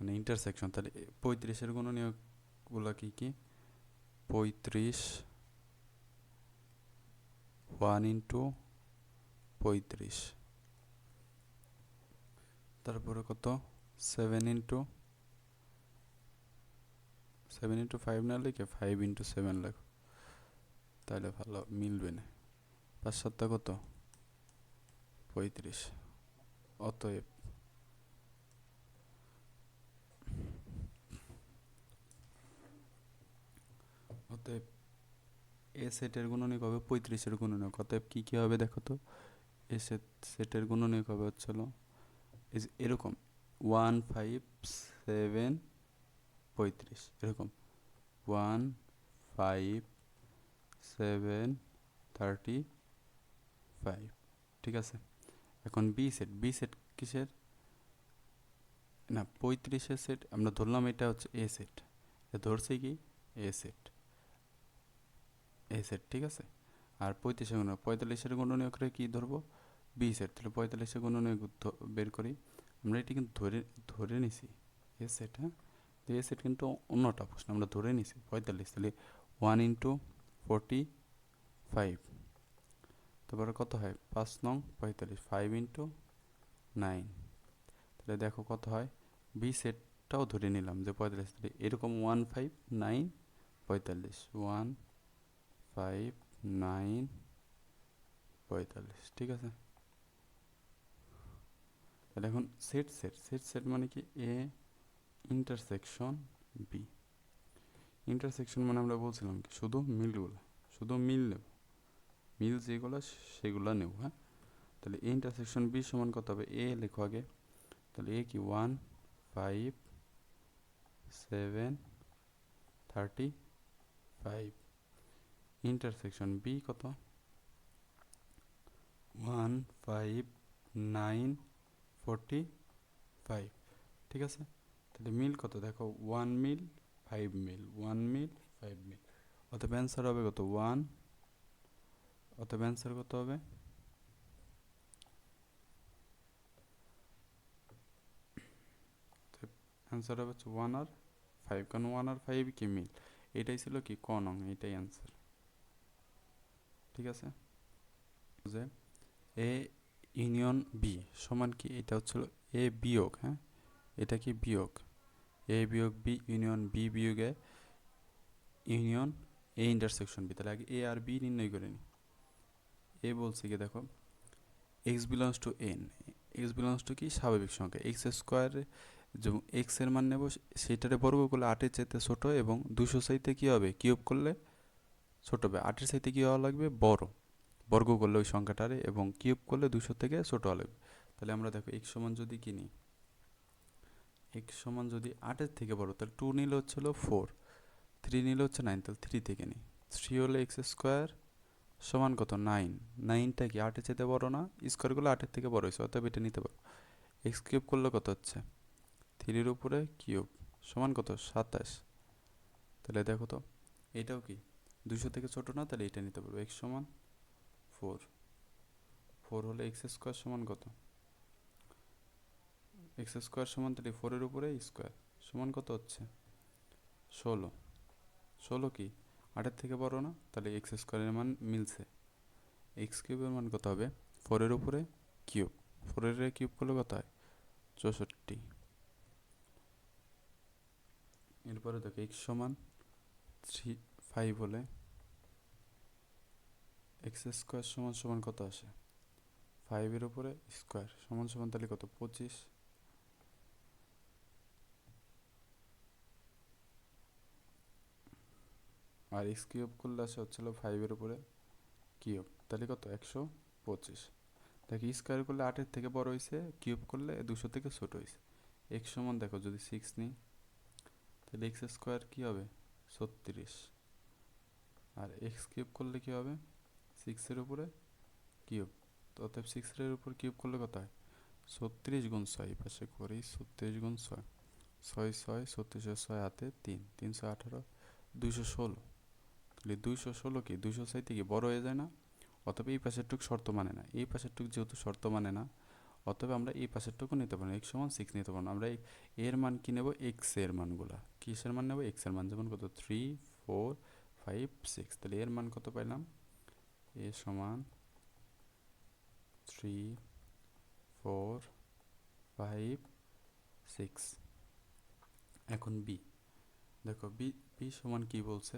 মানে ইন্টারসেকশন তাহলে পঁয়ত্রিশের গুণনীয়কগুলো কী কী? পঁয়ত্রিশ ওয়ান ইন্টু পঁয়ত্রিশ। তারপরে কত? Seven into seven into five না লিখে ফাইভ ইন্টু সেভেন লেখো। তাহলে ভালো, মিলবে না। পাঁচ সাতটা কত? পঁয়ত্রিশ। অতএব অতএব এ সেটের গুণনীয়ক হবে পঁয়ত্রিশের গুণনীয়ক। অতএব কী কী হবে দেখো তো? এ সেট, সেটের গুণনীয়ক হবে হচ্ছিল এরকম ওয়ান ফাইভ সেভেন পঁয়ত্রিশ, এরকম। One five seven thirty five ঠিক আছে? এখন বি সেট বি সেট কিসের? না, পঁয়ত্রিশের সেট আমরা ধরলাম এটা হচ্ছে এ সেট ধরছে কি? এ সেট এ সেট ঠিক আছে? আর পঁয়ত্রিশের গুণ, পঁয়তাল্লিশের গুণনীয়করে কী ধরবো? বি সেট তাহলে পঁয়তাল্লিশের গুণনীয়ক ধ- বের করি। আমরা এটি কিন্তু ধরে ধরে নিছি। এ সেট হ্যাঁ? তো এ সেট কিন্তু অন্যটা প্রশ্ন, আমরা ধরে নিছি, পঁয়তাল্লিশ, তাহলে ওয়ান ইন্টু ফোরটি ফাইভ তারপরে কত হয়? পাঁচ নং পঁয়তাল্লিশ ফাইভ ইন্টু নাইন তাহলে দেখো কত হয়? বি সেটটাও ধরে নিলাম যে পঁয়তাল্লিশ, তাহলে এরকম ওয়ান ফাইভ নাইন পঁয়তাল্লিশ ওয়ান ফাইভ নাইন পঁয়তাল্লিশ, ঠিক আছে? তাহলে এখন সেট সেট সেট সেট মানে কি? এ ইন্টারসেকশন বি ইন্টারসেকশন মানে আমরা বলছিলাম কি? শুধু মিলগুলো, শুধু মিল নেব। মিল যেগুলো, সেগুলো নেব হ্যাঁ? তাহলে এ ইন্টারসেকশন বি সমান কত হবে? এ লেখো আগে। তাহলে এ কি? One five seven thirty five intersection B কত? One five nine forty five ঠিক আছে? তাহলে মিল কত? দেখো ওয়ান মিল ফাইভ মিল ওয়ান মিল ফাইভ মিল অতএব অ্যান্সার হবে কত? ওয়ান অতএব অ্যান্সার কত হবে? অ্যান্সার হবে হচ্ছে ওয়ান আর ফাইভ কারণ ওয়ান আর ফাইভ কি মিল? এটাই ছিল কি? ক নং, এটাই অ্যান্সার ঠিক আছে? যে এ ইউনিয়ন বি সমান কি? এটা হচ্ছিল এ বিয়োগ হ্যাঁ? এটা কি বিয়োগ? এ বিয়োগ বি ইউনিয়ন বি বিয়োগে ইউনিয়ন এ ইন্টারসেকশন বি তাহলে আগে এ আর বি নির্ণয় করে নিই। এ বলছে কি, দেখো X belongs to N X belongs to কি? স্বাভাবিক সংখ্যা। এক্স স্কোয়ারে যেমন এক্সের মান নেব সেইটারে বর্গ করলে আটের চাইতে ছোট এবং দুশো চাইতে কী হবে? কিউব করলে ছোট হবে আটের চাইতে কী হওয়া লাগবে? বড়। বর্গ করলে ওই সংখ্যাটারে এবং কিউব করলে দুশো থেকে ছোট হওয়া লাগবে। তাহলে আমরা দেখো, এক্স সমান যদি কিনি এক্স সমান যদি আটের থেকে বড়, তাহলে টু নিলে হচ্ছিল ফোর। থ্রি নিলে হচ্ছে নাইন, তাহলে থ্রি থেকে নিই। থ্রি হলে এক্স স্কোয়ার সমান কত? নাইন। নাইনটা কি আটের চাইতে বড় না? স্কোয়ারগুলো আটের থেকে বড় হয়েছে, অতএব এটা নিতে পারো। এক্স কিউব করলে কত হচ্ছে? থ্রির উপরে কিউব সমান কত? সাতাশ। তাহলে দেখো তো, এটাও কি? দুশো থেকে ছোটো না, তাহলে এটা নিতে পারব। এক্স সমান ফোর ফোর হলে এক্স স্কোয়ার সমান কত? এক্স স্কোয়ার সমান তাহলে ফোরের উপরে স্কোয়ার সমান কত হচ্ছে? ষোলো। ষোলো কি? আটের থেকে বড় না? তাহলে এক্স স্কোয়ারের মান মিলছে। এক্স কিউবের মান কত হবে? ফোরের উপরে কিউব ফোরের কিউব করলে কত হয়? চৌষট্টি। এরপরে দেখো এক্স সমান থ্রি ফাইভ হলে এক্স স্কোয়ার সমান সমান কত আসে? ফাইভের উপরে স্কোয়ার সমান সমান তাহলে কত? পঁচিশ। আর এক্স কিউব করলে আসে হচ্ছিল ফাইভের উপরে কিউব তাহলে কত? একশো পঁচিশ। দেখি স্কোয়ার করলে আটের থেকে বড় হয়েছে কিউব করলে দুশো থেকে ছোট হয়েছে এক্স সমান দেখো, যদি সিক্স নিই, তাহলে এক্স স্কোয়ার কী হবে? ছত্রিশ। আর এক্স কিউব করলে কী হবে? সিক্সের উপরে কিউব। অতএব সিক্সের উপর কিউব করলে কত হয়? ছত্রিশ গুণ ছয় পাশে করি, ছত্রিশ গুণ ছয়। ছয় ছয় ছত্রিশের ছয় হাতে তিন। তিনশো আঠারো, দুইশো ষোলো। তাহলে দুইশো ষোলো কি? দুইশো চাইতে কি বড় হয়ে যায় না? অতএব এই পাশের টুক শর্ত মানে না। এই পাশের টুক যেহেতু শর্ত মানে না, অতএব আমরা এই পাশেরটুকু নিতে পারব এক্স সমান সিক্স নিতে পারব। আমরা এর মান কী নেব? এক্সের মানগুলা। কিসের মান নেব? এক্সের মান যেমন কত? থ্রি ফোর ফাইভ সিক্স তাহলে এর মান কত পাইলাম? এ সমান থ্রি ফোর ফাইভ সিক্স এখন বি দেখো বি বি সমান কি বলছে?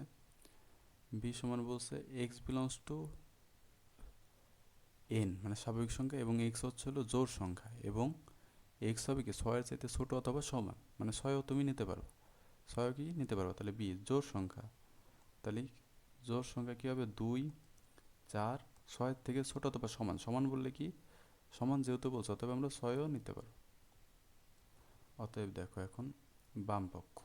বি সমান বলছে এক্স বিলংস টু এন মানে স্বাভাবিক সংখ্যা, এবং এক্স হচ্ছে হলো জোর সংখ্যা, এবং এক্স হবে কি ছয়ের চাইতে ছোট অথবা সমান মানে ছয়ও তুমি নিতে পারো, ছয়ও কি নিতে পারো তাহলে বি জোর সংখ্যা। তাহলে জোর সংখ্যা কী হবে? দুই, চার ছয়ের থেকে ছোট অথবা সমান। সমান বললে কি? সমান যেহেতু বলছো, অতএব আমরা ছয়ও নিতে পারো অতএব দেখো এখন বাম পক্ষ।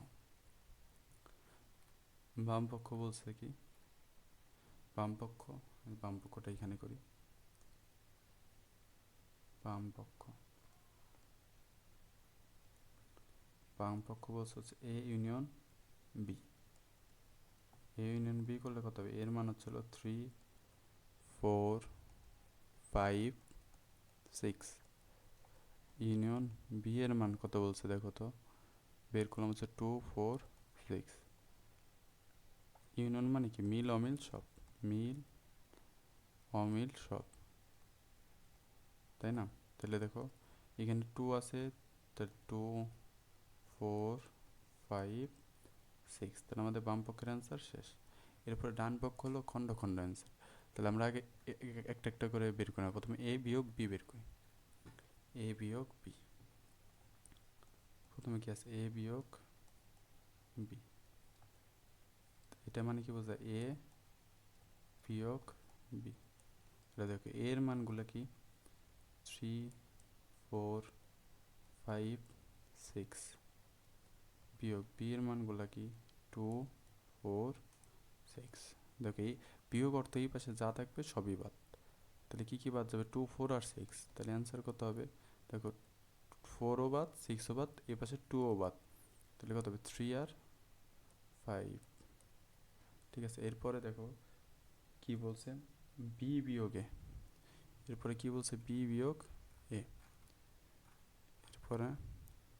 বাম পক্ষ বলছে কি? বাম পক্ষ বাম পক্ষটা এখানে করি। বাম পক্ষ। বাম পক্ষ বলছে হচ্ছে A union B A union B করলে কত হবে? এর মান হচ্ছিল three four five six union B এর মান কত বলছে দেখো তো? বের করলাম হচ্ছে টু ফোর সিক্স ইউনিয়ন মানে কি? মিল, অমিল সব। মিল, অমিল সব। তাই না? তাহলে দেখো, এখানে টু আছে, তাহলে টু ফোর ফাইভ সিক্স তাহলে আমাদের বাম পক্ষের অ্যান্সার শেষ। এরপরে ডান পক্ষ হলো খণ্ড খণ্ড অ্যান্সার তাহলে আমরা আগে একটা একটা করে বের করি প্রথমে এ বিয়োগ বি বের করি। এ বিয়োগ বি প্রথমে কি আছে? এ বিয়োগ বি এটা মানে কি বোঝায়? এ বিয়োগ বি এটা দেখো এর মানগুলো কি? থ্রি ফোর ফাইভ সিক্স বিয়োগ বি এর মানগুলো কি? টু ফোর সিক্স দেখো এই বিয়োগ অর্থ এই পাশে যা থাকবে সবই বাদ। তাহলে কী কী বাদ যাবে? টু ফোর আর সিক্স তাহলে অ্যান্সার কত হবে, দেখো ফোরও বাদ সিক্সও বাদ এ পাশে টুও বাদ। তাহলে কত হবে? থ্রি আর ফাইভ ঠিক আছে, এরপরে দেখো কি বলছে? বি বিয়োগে এরপরে কি বলছে? বি বিয়োগ এ এরপরে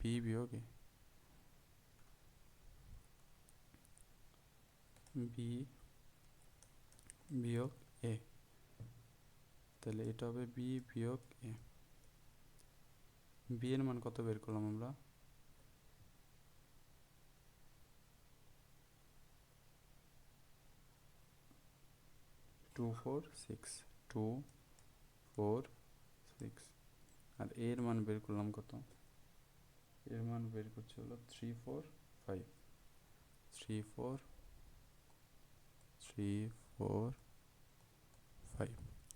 বি বিয়োগ এ বি বিয়োগ এ তাহলে এটা হবে বি বিয়োগ এ বি এর মান কত বের করলাম আমরা? Two four six two four six আর এর মান বের করলাম কত? এর মান বের করছে হলো three four five three four three four five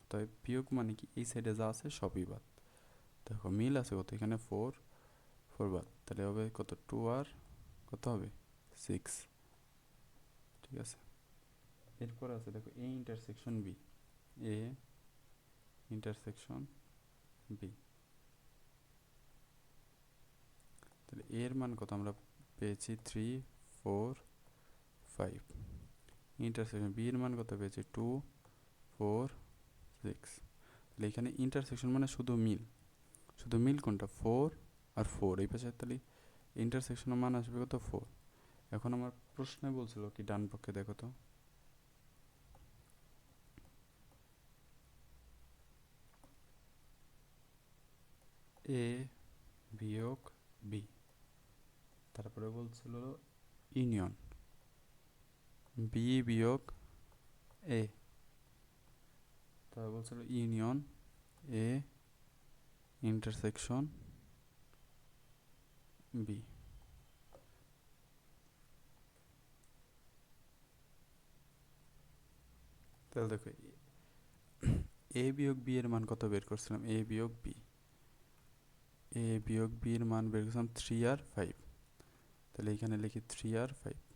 তবে বিয়োগ মানে কি? এই সাইডে যা আছে সবই বাদ। দেখো মিল আছে কত? এখানে ফোর ফোর বাদ। তাহলে হবে কত? টু আর কত হবে? সিক্স ঠিক আছে? এরপর আছে দেখো A intersection B A intersection B তাহলে এর মান কত? আমরা পেয়েছি three four five intersection B এর মান কত পেয়েছি? টু ফোর সিক্স তাহলে এখানে ইন্টারসেকশন মানে শুধু মিল। শুধু মিল কোনটা? ফোর আর ফোর এই পাশে তাহলে ইন্টারসেকশনের মান আসবে কত? ফোর এখন আমার প্রশ্নে বলছিল কি, ডান পক্ষে দেখো তো। এ বিয়োগ বি তারপরে বলছিল ইউনিয়ন বি বিয়োগ এ। তারপর বলছিল ইউনিয়ন এ, ইন্টারসেকশন বি। তাহলে দেখো, এ বিয়োগ বি এর মান কত বের করছিলাম? এ বিয়োগ বি। এ বিয়োগ বি এর মান বের করছিলাম থ্রি আর ফাইভ তাহলে এখানে লিখি থ্রি আর ফাইভ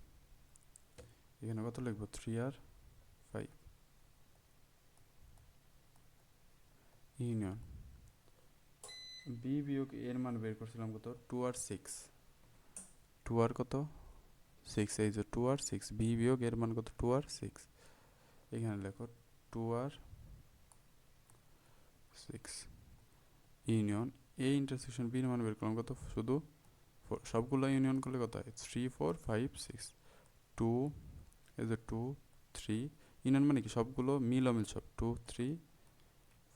এখানে কত লিখব? থ্রি আর ফাইভ ইউনিয়ন বি বিয়োগ এর মান বের করছিলাম কত? টু আর সিক্স টু আর কত? সিক্স এই যে টু আর সিক্স বি বিয়োগ এর মান কত? টু আর সিক্স এখানে লেখো টু আর সিক্স ইউনিয়ন এ ইন্টারসেকশন বির মান বের করলাম কত? শুধু। সবগুলো ইউনিয়ন করলে কত হয়? Three four five six two এই যে টু থ্রি ইউনিয়ন মানে কি? সবগুলো মিল অমিল সব। Two three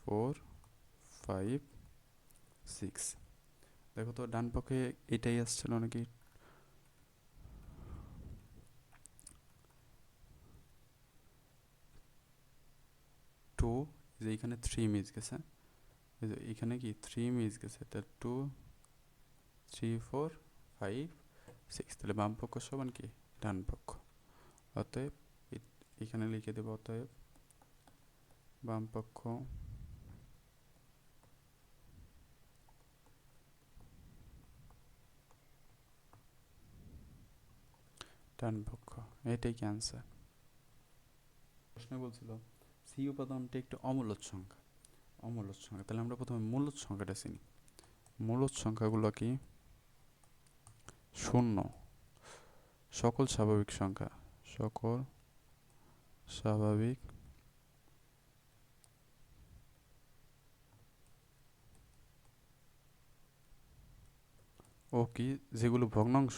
four five six দেখো তো, ডান পক্ষে এটাই আসছিল নাকি? টু যে এখানে থ্রি মিস গেছে। এখানে কি? থ্রি মিস গেছে। তা two three four five six তাহলে বাম পক্ষ সমান কি? ডান পক্ষ। অতএব এখানে লিখে দেবো অতএব বাম পক্ষ। ডান পক্ষ, এটাই কি অ্যান্সার প্রশ্নে বলছিল, সি উপাদানটি একটি অমূলদ সংখ্যা। অমূলদ সংখ্যা, তাহলে আমরা প্রথমে মূলদ সংখ্যাটা চিনি। মূলদ সংখ্যাগুলো কি? শূন্য। সকল স্বাভাবিক সংখ্যা। সকল স্বাভাবিক। ও কি, যেগুলো ভগ্নাংশ?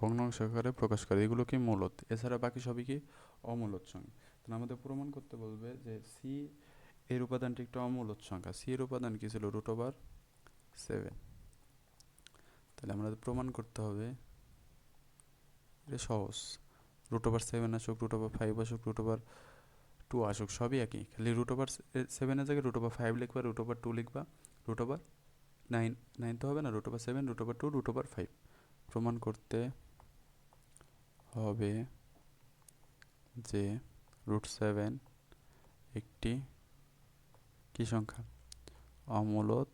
ভগ্নাংশ আকারে প্রকাশ করে। এগুলো কি মূলত? এছাড়া বাকি সবই কি অমূলত সংখ্যা তাহলে আমাদের প্রমাণ করতে বলবে যে সি এর উপাদানটি একটা অমূলত সংখ্যা সি এর উপাদান কি ছিল? রুট ওভার সেভেন তাহলে আমাদের প্রমাণ করতে হবে এটা সহজ। রুট ওভার সেভেন আসুক রুট ওভার ফাইভ আসুক রুট ওভার টু আসুক সবই একই খালি রুট ওভার সেভেনের জায়গায় রুট ওভার ফাইভ লিখবা রুট ওভার টু লিখবা রুট ওভার নাইন নাইন তো হবে না root over seven root over two root over five প্রমাণ করতে হবে যে রুট সেভেন একটি কি সংখ্যা অমূলত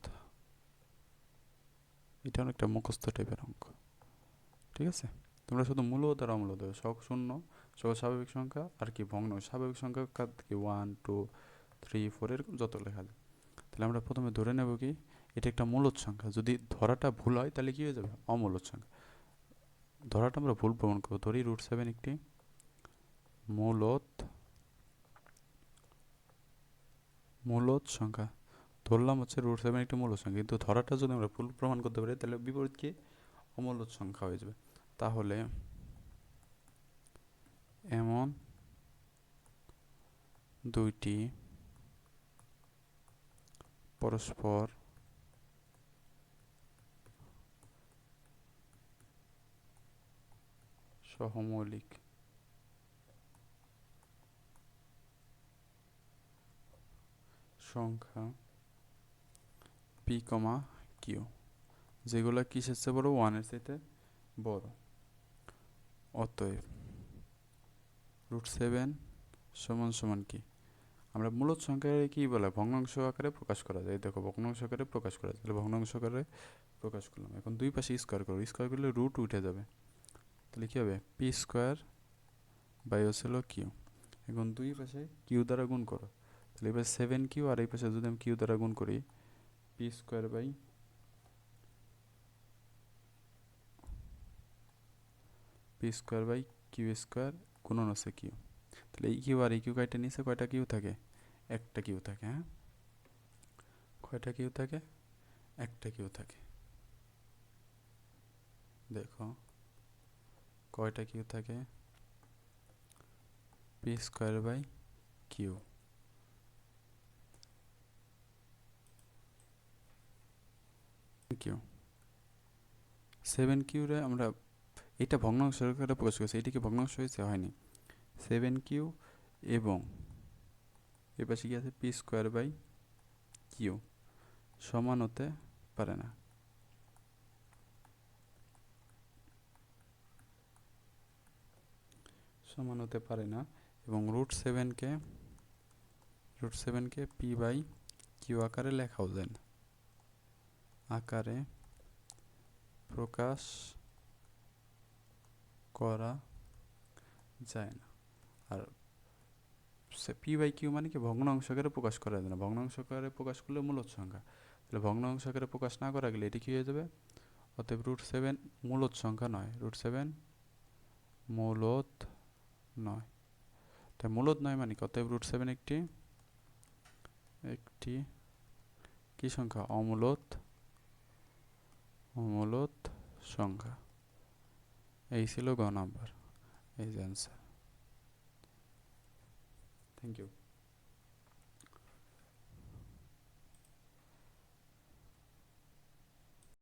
এটা অনেকটা মুখস্থ টাইপের অঙ্ক ঠিক আছে তোমরা শুধু মূলত আর অমূলত, সব শূন্য সব স্বাভাবিক সংখ্যা, আর কি ভগ্ন স্বাভাবিক সংখ্যা কি? ওয়ান টু থ্রি ফোর এরকম যত লেখা যায়। তাহলে আমরা প্রথমে ধরে নেব কি? এটা একটা মূলত সংখ্যা। যদি ধরাটা ভুল হয়, তাহলে কী হয়ে যাবে? অমূলত সংখ্যা। ধরাটা আমরা ভুল প্রমাণ করব। ধরি রুট সেভেন একটি। মূলত মূলত সংখ্যা। ধরলাম হচ্ছে রুট সেভেন একটি মূলত সংখ্যা। কিন্তু ধরাটা যদি আমরা ভুল প্রমাণ করতে পারি, তাহলে বিপরীত কি? অমূলত সংখ্যা হয়ে যাবে। তাহলে এমন দুইটি পরস্পর সহমৌলিক সংখ্যা পি কমা কিউ, যেগুলো কিসের চেয়ে বড়? ওয়ানের চাইতে বড়। অতএব রুট সেভেন সমান সমান কি? আমরা মূলত সংখ্যাকে কী বলে? ভগ্নাংশ আকারে প্রকাশ করা যায়। দেখো, ভগ্নাংশ আকারে প্রকাশ করা যায়। তাহলে ভগ্নাংশ আকারে প্রকাশ করলাম। এখন দুই পাশে স্কোয়ার করো স্কোয়ার করলে রুট উঠে যাবে। তাহলে কী হবে? পি স্কোয়ার বাই হচ্ছিল কিউ এখন দুই পাশে কিউ দ্বারা গুণ করো। তাহলে এবার সেভেন কিউ আর এই পাশে যদি আমি কিউ দ্বারা গুণ করি P square by P square by Q square গুণন আছে কিউ তাহলে এই কিউ আর এই কিউ কাইটে নিচে? কয়টা কিউ থাকে? একটা কিউ থাকে হ্যাঁ? কয়টা কিউ থাকে? একটা কিউ থাকে। দেখো, কয়টা কিউ থাকে? P square by Q Q seven কিউরে আমরা এটা ভগ্নাংশ আকারে প্রকাশ করছি, এটিকে ভগ্নাংশ হয়েছে, হয়নি। সেভেন কিউ এবং এ পাশে কি আছে? পি স্কোয়ার বাই কিউ সমান হতে পারে না। সমান হতে পারে না এবং রুট সেভেনকে রুট সেভেনকে পি বাই কিউ আকারে লেখাও দেন। আকারে প্রকাশ করা যায় না। আর সে পি বাই কিউ মানে কি? ভগ্ন আকারে প্রকাশ করা যায় না। ভগ্নাংশ অংশকারে প্রকাশ করলে মূলত সংখ্যা। তাহলে ভগ্ন আকারে প্রকাশ না করা গেলে এটি কী হয়ে যাবে? অতএব রুট সেভেন মূলত সংখ্যা নয়। রুট সেভেন মূলত নয়। তাই মূলত নয় মানে কি? অতএব রুট সেভেন একটি একটি কি সংখ্যা? অমূলত অমূলত সংখ্যা। এই ছিল গ নাম্বার। এই যে অ্যান্সার থ্যাংক ইউ